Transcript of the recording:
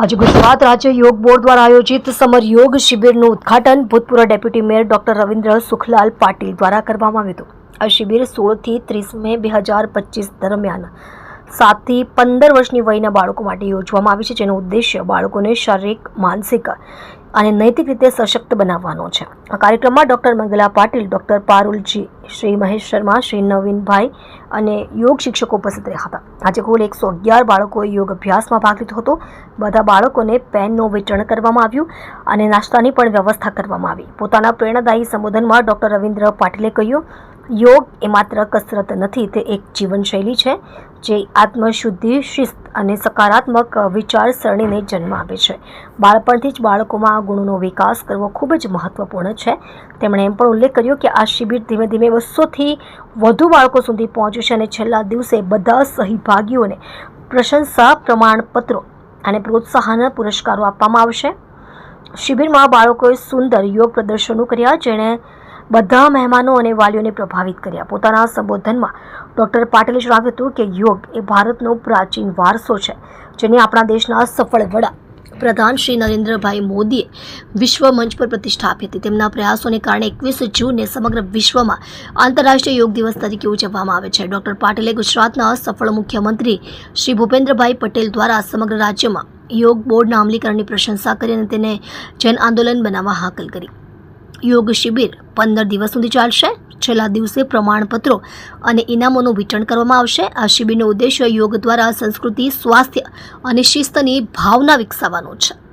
આજે ગુજરાત રાજ્ય યોગ બોર્ડ દ્વારા આયોજિત સમર યોગ શિબિરનું ઉદ્ઘાટન ભૂતપૂર્વ deputy mayor doctor Ravindra Sukhlal Patil દ્વારા કરવામાં આવ્યું હતું. આ શિબિર સોળથી ત્રીસ મે બે હજાર પચીસ દરમિયાન સાતથી પંદર વર્ષની વયના બાળકો માટે યોજવામાં આવી છે, જેનો ઉદ્દેશ્ય બાળકોને શારીરિક, માનસિક અને નૈતિક રીતે સશક્ત બનાવવાનો છે. આ કાર્યક્રમમાં ડૉક્ટર મંગલા પાટીલ, ડૉક્ટર પારુલજી, શ્રી મહેશ શર્મા, શ્રી નવીનભાઈ અને યોગ શિક્ષકો ઉપસ્થિત રહ્યા હતા. આજે કુલ એકસો અગિયાર બાળકોએ યોગ અભ્યાસમાં ભાગ લીધો હતો. બધા બાળકોને પેનનું વિતરણ કરવામાં આવ્યું અને નાસ્તાની પણ વ્યવસ્થા કરવામાં આવી. પોતાના પ્રેરણાદાયી સંબોધનમાં ડૉક્ટર રવિન્દ્ર પાટીલે કહ્યું યોગ એ માત્ર કસરત નથી, તે એક જીવનશૈલી છે, જે આત્મશુદ્ધિ, શિસ્ત અને સકારાત્મક વિચારસરણીને જન્મ આપે છે. બાળપણથી જ બાળકોમાં આ ગુણોનો વિકાસ કરવો ખૂબ જ મહત્વપૂર્ણ છે. તેમણે એમ પણ ઉલ્લેખ કર્યો કે આ શિબિર ધીમે ધીમે બસોથી વધુ બાળકો સુધી પહોંચ્યું છે અને છેલ્લા દિવસે બધા સહભાગીઓને પ્રશંસા, પ્રમાણપત્રો અને પ્રોત્સાહન પુરસ્કારો આપવામાં આવશે. શિબિરમાં બાળકોએ સુંદર યોગ પ્રદર્શનો કર્યા, જેણે બધા મહેમાનો અને વાલીઓને પ્રભાવિત કર્યા. પોતાના સંબોધનમાં ડૉક્ટર પાટીલે જણાવ્યું હતું કે યોગ એ ભારતનો પ્રાચીન વારસો છે, જેને આપણા દેશના સફળ વડા પ્રધાન શ્રી નરેન્દ્રભાઈ મોદીએ વિશ્વ મંચ પર પ્રતિષ્ઠા આપી હતી. તેમના પ્રયાસોને કારણે એકવીસ જૂનને સમગ્ર વિશ્વમાં આંતરરાષ્ટ્રીય યોગ દિવસ તરીકે ઉજવવામાં આવે છે. ડૉક્ટર પાટીલે ગુજરાતના સફળ મુખ્યમંત્રી શ્રી ભૂપેન્દ્રભાઈ પટેલ દ્વારા સમગ્ર રાજ્યમાં યોગ બોર્ડના અમલીકરણની પ્રશંસા કરી અને તેને જન આંદોલન બનાવવા હાકલ કરી. યોગ શિબિર પંદર દિવસ સુધી ચાલશે. છેલ્લા દિવસે પ્રમાણપત્રો અને ઇનામોનું વિતરણ કરવામાં આવશે. આ શિબિરનો ઉદ્દેશ્ય યોગ દ્વારા સંસ્કૃતિ, સ્વાસ્થ્ય અને શિસ્તની ભાવના વિકસાવવાનો છે.